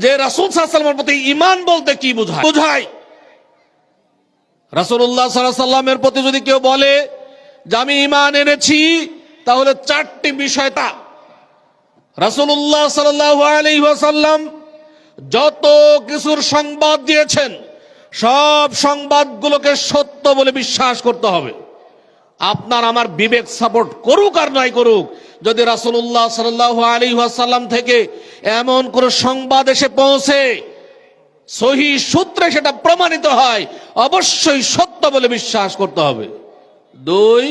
যে রাসুল সাল্লামের প্রতি ইমান বলতে কি বোঝায়? বোঝায়। রাসুল্লাহ সাল্লামের প্রতি যদি কেউ বলে যে আমি ইমান এনেছি, তাহলে চারটি বিষয়টা রাসুল্লাহ সাল্লাহ আলহাসাল্লাম যত কিছুর সংবাদ দিয়েছেন, সব সংবাদগুলোকে সত্য বলে বিশ্বাস করতে হবে। আপনার আমার বিবেক সাপোর্ট করুক আর নাই করুক যদি রাসুল্লাহ সাল্লাহ আলী সাল্লাম থেকে এমন কোন সংবাদ এসে পৌঁছে, সহি সূত্রে সেটা প্রমাণিত হয়, অবশ্যই সত্য বলে বিশ্বাস করতে হবে। দুই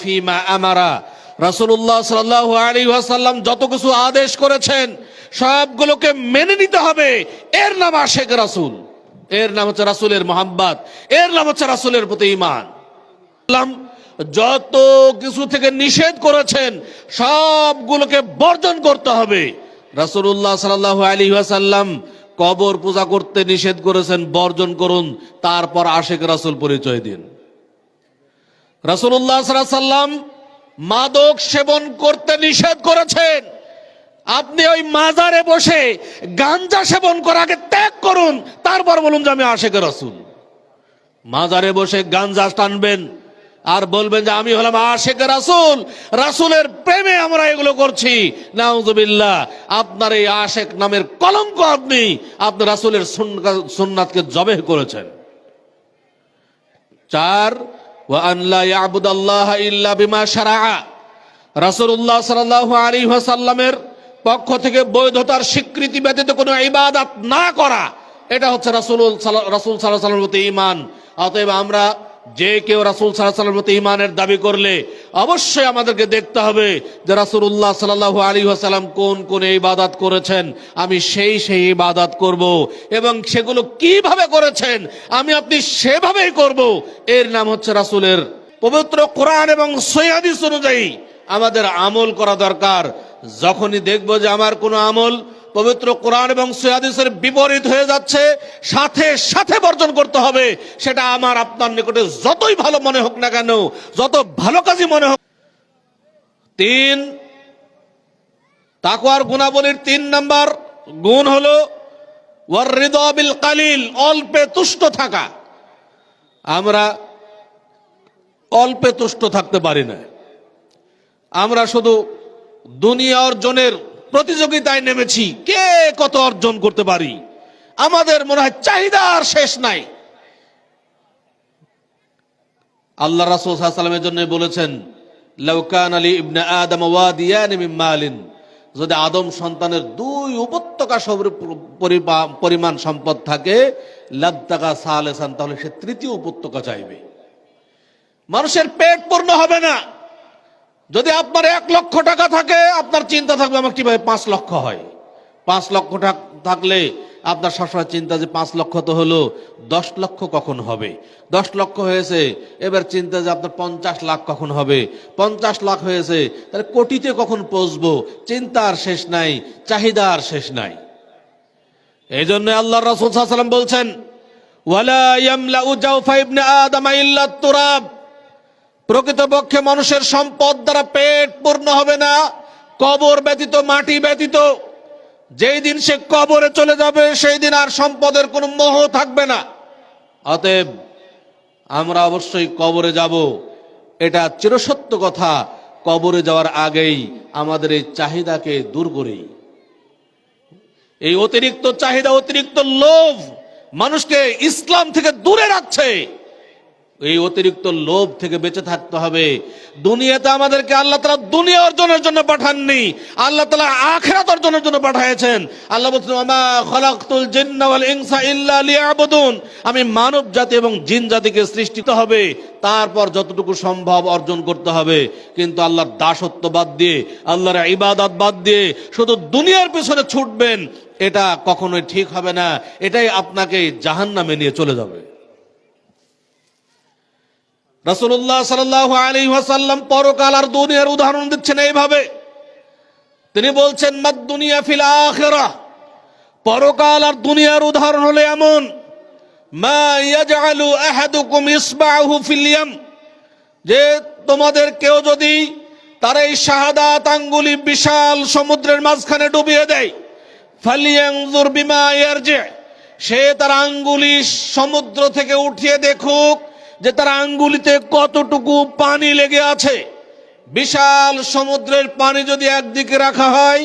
ফিমা আমারা। রাসূলুল্লাহ সাল্লাল্লাহু আলাইহি ওয়াসাল্লাম যত কিছু আদেশ করেছেন, সবগুলোকে মেনে নিতে হবে। এর নাম আশেক রাসূল। এর নাম হচ্ছে রাসূলের মোহাম্মত এর নাম হচ্ছে রাসূলের প্রতি ইমান যত কিছু থেকে নিষেধ করেছেন, সবগুলোকে বর্জন করতে হবে। রাসূলুল্লাহ সাল্লাল্লাহু আলাইহি ওয়াসাল্লাম কবর পূজা করতে নিষেধ করেছেন, বর্জন করুন, তারপর আশেক রাসূল পরিচয় দিন। সাল্লাল্লাহু সাল্লাম মাদক সেবন করতে নিষেধ করেছেন। আপনি ওই মাজারে বসে গাঞ্জা সেবন করাকে ত্যাগ করুন, তারপর বলুন যে আমি আশেকের রাসূল। মাজারে বসে গাঞ্জা টানবেন আর বলবেন যে আমি হলাম আশেখ রাসুল, রাসুলের প্রেমে আমরা এগুলো করছি। নাউজুবিল্লাহ, আপনার এই আশেখ নামের কলঙ্ক আপনি আপনি রাসুলের সুন্নাতকে জবেহ করেছেন। চার রাসূলুল্লাহ সাল্লাল্লাহু আলাইহি ওয়াসাল্লামের পক্ষ থেকে বৈধতার স্বীকৃতি ব্যতীত কোনো ইবাদত না করা, এটা হচ্ছে রাসূল রাসূল আলাইহি প্রতি ঈমান। অতএব আমরা যে কেউ রাসুল ওয়াসাল্লামের প্রতি ঈমানের দাবি করলে অবশ্যই আমাদেরকে দেখতে হবে যে রাসূলুল্লাহ সাল্লাল্লাহু আলাইহি ওয়াসাল্লাম কোন কোন ইবাদত করেছেন। আমি সেই সেই ইবাদত করব এবং সেগুলো কীভাবে করেছেন, আমি আপনি সেভাবেই করব। এর নাম হচ্ছে রাসূলের পবিত্র কোরআন এবং সৈয়াদিস অনুযায়ী আমাদের আমল করা দরকার। যখনই দেখব যে আমার কোনো আমল পবিত্র কোরআন এবং সৈয়াদিসের বিপরীত হয়ে যাচ্ছে। সাথে সাথে বর্জন করতে হবে। সেটা আমার, আপনার নিকটে যতই ভালো মনে হোক না কেন, যত ভালো কাজই মনে হোক। তিন, তাকওয়ার গুণাবলীর তিন নাম্বার গুণ হলো ওয়ার বিল কালিল, অল্পে তুষ্ট থাকা। আমরা অল্পে তুষ্ট থাকতে পারি না। আমরা শুধু দুনিয়া অর্জনের প্রতিযোগিতায় নেমেছি। কে কত অর্জন করতে পারি? আমাদের মনে হয় চাহিদার শেষ নাই। আল্লাহ রাসূল সাল্লাল্লাহু জন্য বলেছেন লাউকান আলী ইবনে আদম ওয়াদিয়ান মালিন। যদি আদম সন্তানের দুই উপত্যকা পরিমাণ সম্পদ থাকে, লাদ্দাকা সালেসান, তাহলে সে তৃতীয় উপত্যকা চাইবে। মানুষের পেট পূর্ণ হবে না। যদি আপনার এক লক্ষ টাকা থাকে, আপনার চিন্তা থাকবে আমার কীভাবে পাঁচ লক্ষ হয়? পাঁচ লক্ষ থাকলে আপনার সবসময় চিন্তা যে পাঁচ লক্ষ তো হলো, দশ লক্ষ কখন হবে? দশ লক্ষ হয়েছে, এবার চিন্তা যে আপনার পঞ্চাশ লাখ কখন হবে? পঞ্চাশ লাখ হয়েছে, তাহলে কোটিতে কখন পৌঁছবো? চিন্তা আর শেষ নাই চাহিদা আর শেষ নাই। এই জন্য আল্লাহ রসুল সাল্লাম বলছেন, ওয়ালা ইয়ামলাউ জাওফা ইবনে আদম ইল্লা তুরাব। প্রকৃতপক্ষে মানুষের সম্পদ দ্বারা পেট পূর্ণ হবে না, কবর ব্যতীত, মাটি ব্যতীত। যেই দিন সে কবরে চলে যাবে, সেই দিন আর সম্পদের কোনো মোহ থাকবে না। অতএব আমরা অবশ্যই কবরে যাব। এটা চিরসত্য কথা। কবরে যাওয়ার আগেই আমাদের এই চাহিদাকে দূর করি। এই অতিরিক্ত চাহিদা, অতিরিক্ত লোভ মানুষকে ইসলাম থেকে দূরে রাখছে। এই অতিরিক্ত লোভ থেকে বেঁচে থাকতে হবে। দুনিয়াতে আমাদেরকে আল্লাহ তালা দুনিয়া অর্জনের জন্য পাঠাননি। আল্লাহ তালা আখেরাত অর্জনের জন্য পাঠিয়েছেন। আল্লাহ বলছেন আমা মানব জাতি এবং জিন জাতিকে সৃষ্টিতে হবে। তারপর যতটুকু সম্ভব অর্জন করতে হবে। কিন্তু আল্লাহর দাসত্ব বাদ দিয়ে, আল্লাহর ইবাদত বাদ দিয়ে শুধু দুনিয়ার পেছনে ছুটবেন, এটা কখনোই ঠিক হবে না। এটাই আপনাকে জাহান্নামে নিয়ে চলে যাবে। রাসূলুল্লাহ সাল্লাল্লাহু আলাইহি ওয়াসাল্লাম পরকাল আর দুনিয়ার উদাহরণ দিচ্ছেন এইভাবে। তিনি বলছেন, মাদ দুনিয়া ফিল আখিরাহ পরকাল আর দুনিয়ার উদাহরণ হলো এমন, মা ইয়াজআলু আহাদুকুম ইসবাহু ফিল ইয়াম। যে তোমাদের কেউ যদি তার এই শাহাদাত আঙ্গুলি বিশাল সমুদ্রের মাঝখানে ডুবিয়ে দেয় ফালিয়াংজুর বিমা ইয়ারজি, সে তার আঙ্গুলি সমুদ্র থেকে উঠিয়ে দেখুক যে তার আঙ্গুলিতে কতটুকু পানি লেগে আছে? বিশাল সমুদ্রের পানি যদি একদিকে রাখা হয়,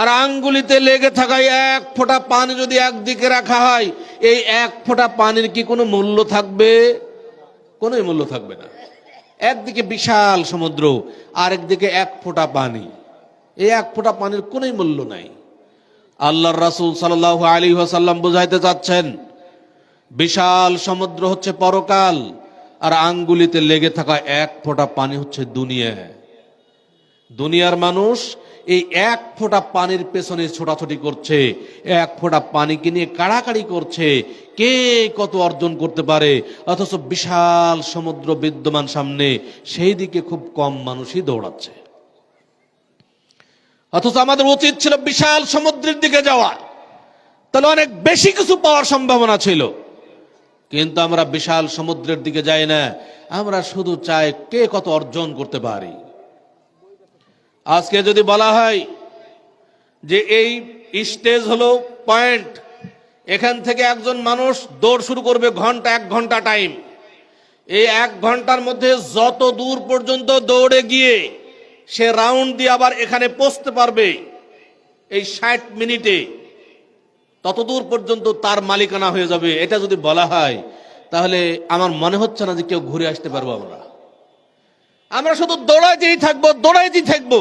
আর আঙ্গুলিতে লেগে থাকায় এক ফোঁটা পানি যদি একদিকে রাখা হয়, এই এক ফোঁটা পানির কি কোনো মূল্য থাকবে? কোনো মূল্য থাকবে না। একদিকে বিশাল সমুদ্র আর একদিকে এক ফোঁটা পানি। এই এক ফোঁটা পানির কোনোই মূল্য নাই। আল্লাহর রাসূল সাল্লাল্লাহু আলী ওয়াসাল্লাম বুঝাইতে চাচ্ছেন, বিশাল সমুদ্র হচ্ছে পরকাল আর আঙ্গুলিতে লেগে থাকা এক ফোঁটা পানি হচ্ছে দুনিয়া। দুনিয়ার মানুষ এই এক ফোঁটা পানির পেছনে ছোটাছুটি করছে, এক ফোঁটা পানিকে নিয়ে কাড়াকাড়ি করছে। কে কত অর্জন করতে পারে? অথচ বিশাল সমুদ্র বিদ্যমান সামনে, সেই দিকে খুব কম মানুষই দৌড়াচ্ছে। অথচ আমাদের উচিত ছিল বিশাল সমুদ্রের দিকে যাওয়া তাহলে অনেক বেশি কিছু পাওয়ার সম্ভাবনা ছিল। কিন্তু আমরা বিশাল সমুদ্রের দিকে যাই না, আমরা শুধু চাই কে কত অর্জন করতে পারি। আজকে যদি বলা হয় যে এই স্টেজ হলো পয়েন্ট, এখান থেকে একজন মানুষ দৌড় শুরু করবে ঘণ্টা, এক ঘণ্টা টাইম। এই এক ঘণ্টার মধ্যে যত দূর পর্যন্ত দৌড়ে গিয়ে সে রাউন্ড দিয়ে আবার এখানে পৌঁছতে পারবে, এই ষাট মিনিটে। ততদূর পর্যন্ত তার মালিকানা হয়ে যাবে, এটা যদি বলা হয়, তাহলে আমার মনে হচ্ছে না যে কেউ ঘুরে আসতে পারব আমরা। আমরা শুধু দৌড়াইতেই থাকব দৌড়াইতেই থাকব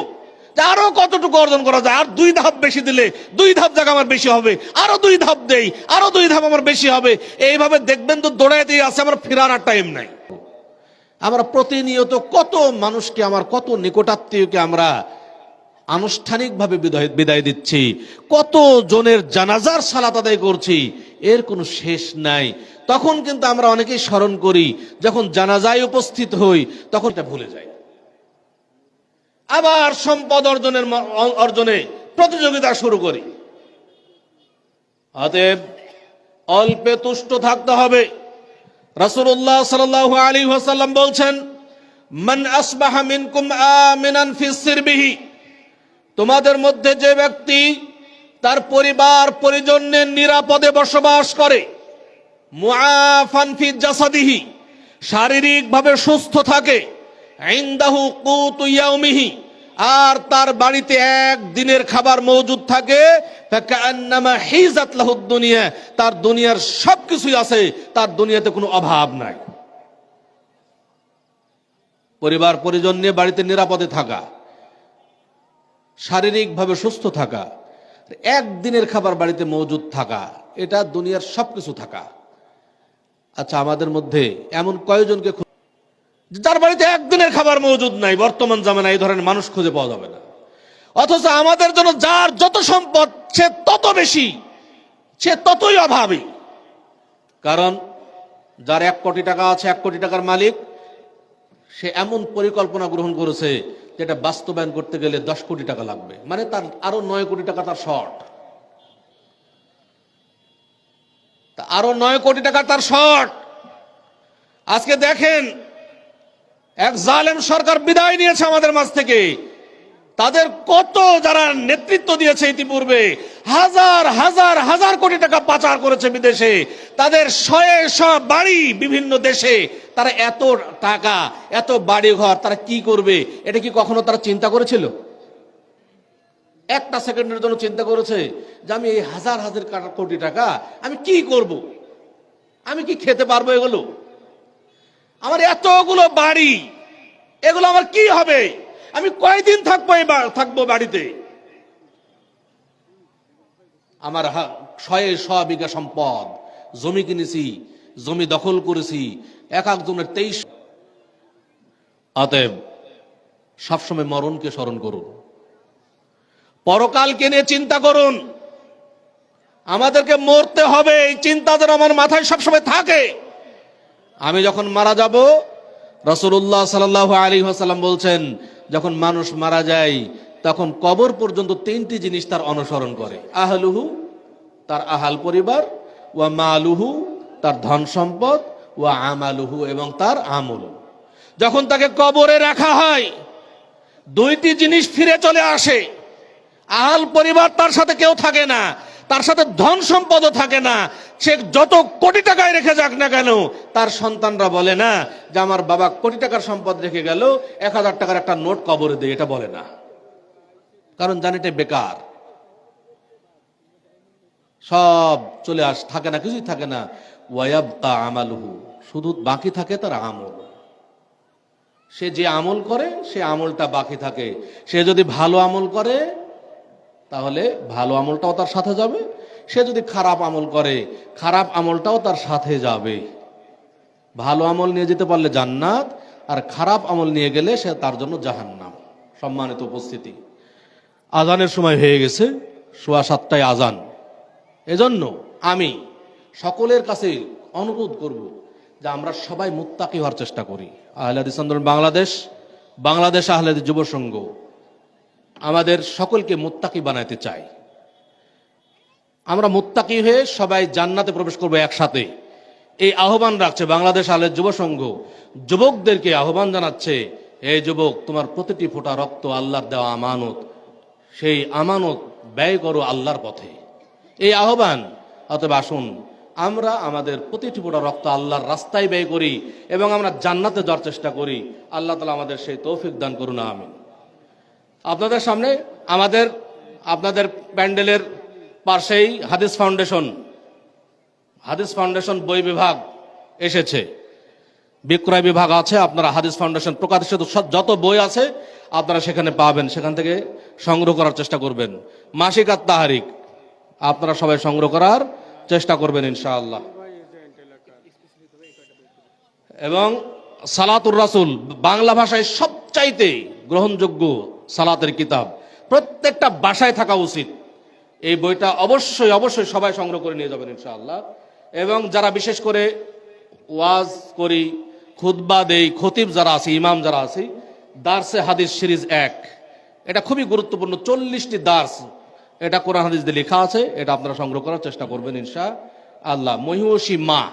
আরও কতটুকু অর্জন করা যায়, আর দুই ধাপ বেশি দিলে দুই ধাপ জায়গা আমার বেশি হবে, আরও দুই ধাপ দেই, আরও দুই ধাপ আমার বেশি হবে। এইভাবে দেখবেন তো দৌড়াইতেই আছে, আমার ফেরার আর টাইম নাই। আমরা প্রতিনিয়ত কত মানুষকে, আমার কত নিকটাত্মীয়কে আমরা আনুষ্ঠানিকভাবে বিদায় বিদায় দিচ্ছি। কত জনের জানাজার সালাত আদায় করছি, এর কোনো শেষ নাই। তখন কিন্তু আমরা অনেকেই স্মরণ করি, যখন জানাজায় উপস্থিত হই, তখন এটা ভুলে যাই। আবার সম্পদ অর্জনের অর্জনে প্রতিযোগিতা শুরু করি। অতএব অল্পে তুষ্ট থাকতে হবে। রাসূলুল্লাহ সাল্লাল্লাহু আলাইহি ওয়াসাল্লাম বলছেন, মান আসবাহা মিনকুম আমিনান ফি সিরবিহি তোমাদের মধ্যে যে ব্যক্তি তার পরিবার পরিজনের নিরাপদে বসবাস করে ফি জাসাদিহি, শারীরিকভাবে সুস্থ থাকে আর তার বাড়িতে এক দিনের খাবার মজুদ থাকে দুনিয়া, তার দুনিয়ার সবকিছুই আছে, তার দুনিয়াতে কোনো অভাব নাই। পরিবার, পরিজন নিয়ে বাড়িতে নিরাপদে থাকা। শারীরিকভাবে সুস্থ থাকা, একদিনের খাবার বাড়িতে মজুদ থাকা, এটা দুনিয়ার সব কিছু থাকা। আচ্ছা আমাদের মধ্যে এমন কয়জনকে যার বাড়িতে একদিনের খাবার মজুদ নাই, বর্তমান জামানায় এই ধরনের মানুষ খুঁজে পাওয়া যাবে না। অথচ আমাদের জন্য যার যত সম্পদ, সে তত বেশি, সে ততই অভাবী। কারণ, যার এক কোটি টাকা আছে, এক কোটি টাকার মালিক সে এমন পরিকল্পনা গ্রহণ করেছে যেটা বাস্তবায়ন করতে গেলে দশ কোটি টাকা লাগবে। মানে তার আরও নয় কোটি টাকা তার শর্ট। আরও নয় কোটি টাকা তার শর্ট। আজকে দেখেন, এক জালেম সরকার বিদায় নিয়েছে আমাদের মাঝ থেকে। তাদের কত যারা নেতৃত্ব দিয়েছে ইতিপূর্বে, হাজার হাজার হাজার কোটি টাকা পাচার করেছে বিদেশে, তাদের শয়ে শ বাড়ি বিভিন্ন দেশে, তারা এত টাকা, এত বাড়ি ঘর তারা কি করবে? এটা কি কখনো তারা চিন্তা করেছিল? একটা সেকেন্ডের জন্য চিন্তা করেছে যে আমি এই হাজার হাজার কোটি টাকা আমি কি করব? আমি কি খেতে পারব এগুলো? আমার এতগুলো বাড়ি, এগুলো আমার কি হবে? আমি কয়দিন থাকব থাকব বাড়িতে। আমার শয়ে শ সম্পদ। জমি কিনেছি, জমি দখল করেছি। এক একজনের তেইশ অতএব সবসময় মরণকে স্মরণ করুন। পরকালকে নিয়ে চিন্তা করুন। আমাদেরকে মরতে হবে, এই চিন্তা যেন আমার মাথায় সবসময় থাকে। আমি যখন মারা যাব রসুল্লাহ সাল আলী হাসাল্লাম বলছেন যখন মানুষ মারা যায়, তখন কবর পর্যন্ত তিনটি জিনিস তার অনুসরণ করে। আহলুহু, তার আহাল পরিবার, ওয়া মালুহু, তার ধন সম্পদ, ওয়া আমালুহু এবং তার আমল। যখন তাকে কবরে রাখা হয়, দুইটি জিনিস ফিরে চলে আসে। আহাল পরিবার তার সাথে কেউ থাকে না। তার সাথে ধন সম্পদও থাকে না। সে যত কোটি টাকায় রেখে যাক না কেন, তার সন্তানরা বলে, না, যে আমার বাবা কোটি টাকার সম্পদ রেখে গেল, এক হাজার টাকার একটা নোট কবরে দেয় এটা বলে না। কারণ জানি এটা বেকার। সব চলে আস, থাকে না, কিছুই থাকে না। ওয়াবকা আমালহু, শুধু বাকি থাকে তার আমল। সে যে আমল করে, সে আমলটা বাকি থাকে। সে যদি ভালো আমল করে তাহলে ভালো আমলটাও তার সাথে যাবে। সে যদি খারাপ আমল করে, খারাপ আমলটাও তার সাথে যাবে। ভালো আমল নিয়ে যেতে পারলে জান্নাত, আর খারাপ আমল নিয়ে গেলে সে তার জন্য জাহান্নাম। সম্মানিত উপস্থিতি। আজানের সময় হয়ে গেছে, সোয়া সাতটায় আজান। এজন্য আমি সকলের কাছে অনুরোধ করব যে আমরা সবাই মুত্তাকি হওয়ার চেষ্টা করি। আহলাদিস আন্দোলন বাংলাদেশ বাংলাদেশ আহলাদি যুব সংঘ আমাদের সকলকে মুত্তাকি বানাইতে চাই। আমরা মুত্তাকি হয়ে সবাই জান্নাতে প্রবেশ করব একসাথে। এই আহ্বান রাখছে বাংলাদেশ আলের যুব সংঘ। যুবকদেরকে আহ্বান জানাচ্ছে এই যুবক, তোমার প্রতিটি ফোঁটা রক্ত আল্লাহর দেওয়া আমানত। সেই আমানত ব্যয় করো আল্লাহর পথে। এই আহ্বান, অতএব আসুন, আমরা আমাদের প্রতিটি ফোঁটা রক্ত আল্লাহর রাস্তায় ব্যয় করি এবং আমরা জান্নাতে যাওয়ার চেষ্টা করি। আল্লাহ তালা আমাদের সেই তৌফিক দান করুন, আমিন। আপনাদের সামনে আমাদের, আপনাদের প্যান্ডেলের পাশেই হাদিস ফাউন্ডেশন হাদিস ফাউন্ডেশন বই বিভাগ এসেছে। বিক্রয় বিভাগ আছে, আপনারা হাদিস ফাউন্ডেশন প্রকাশিত যত বই আছে, আপনারা সেখানে পাবেন, সেখান থেকে সংগ্রহ করার চেষ্টা করবেন। মাসিক আর তাহারিক, আপনারা সবাই সংগ্রহ করার চেষ্টা করবেন, ইনশাআল্লাহ। এবং সালাতুর রাসুল, বাংলা ভাষায় সবচাইতে গ্রহণযোগ্য সালাতের কিতাব। প্রত্যেকটা বাসায় থাকা উচিত। এই বইটা অবশ্যই অবশ্যই সবাই সংগ্রহ করে নিয়ে যাবেন ইনশাআল্লাহ। এবং যারা বিশেষ করে ওয়াজ করি, খুতবা দেই, খতিব যারা আছে, ইমাম যারা আছে, দার্সে হাদিস সিরিজ এক। এটা খুবই গুরুত্বপূর্ণ, চল্লিশটি দার্স। এটা কোরআন হাদিস দিয়ে লেখা আছে, এটা আপনারা সংগ্রহ করার চেষ্টা করবেন ইনশা আল্লাহ। মহিষী মা,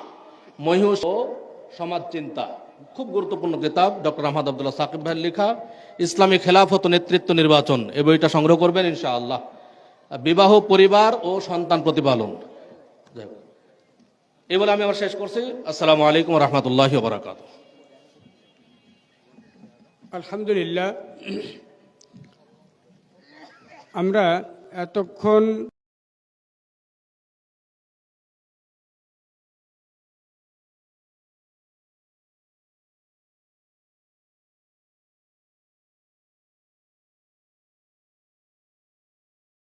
মহিষ ও সমাজ চিন্তা। খুব গুরুত্বপূর্ণ কিতাব, ডক্টর আহমদ আবদুল্লাহ সাকিব ভাইয়ের লেখা, ইসলামী খেলাফত নেতৃত্ব নির্বাচন এই বইটা সংগ্রহ করবেন ইনশা আল্লাহ বিবাহ পরিবার ও সন্তান প্রতিপালন। এই বলে আমি আবার শেষ করছি। আসসালামু আলাইকুম রহমতুল্লাহ বারাকাত আলহামদুলিল্লাহ, আমরা এতক্ষণ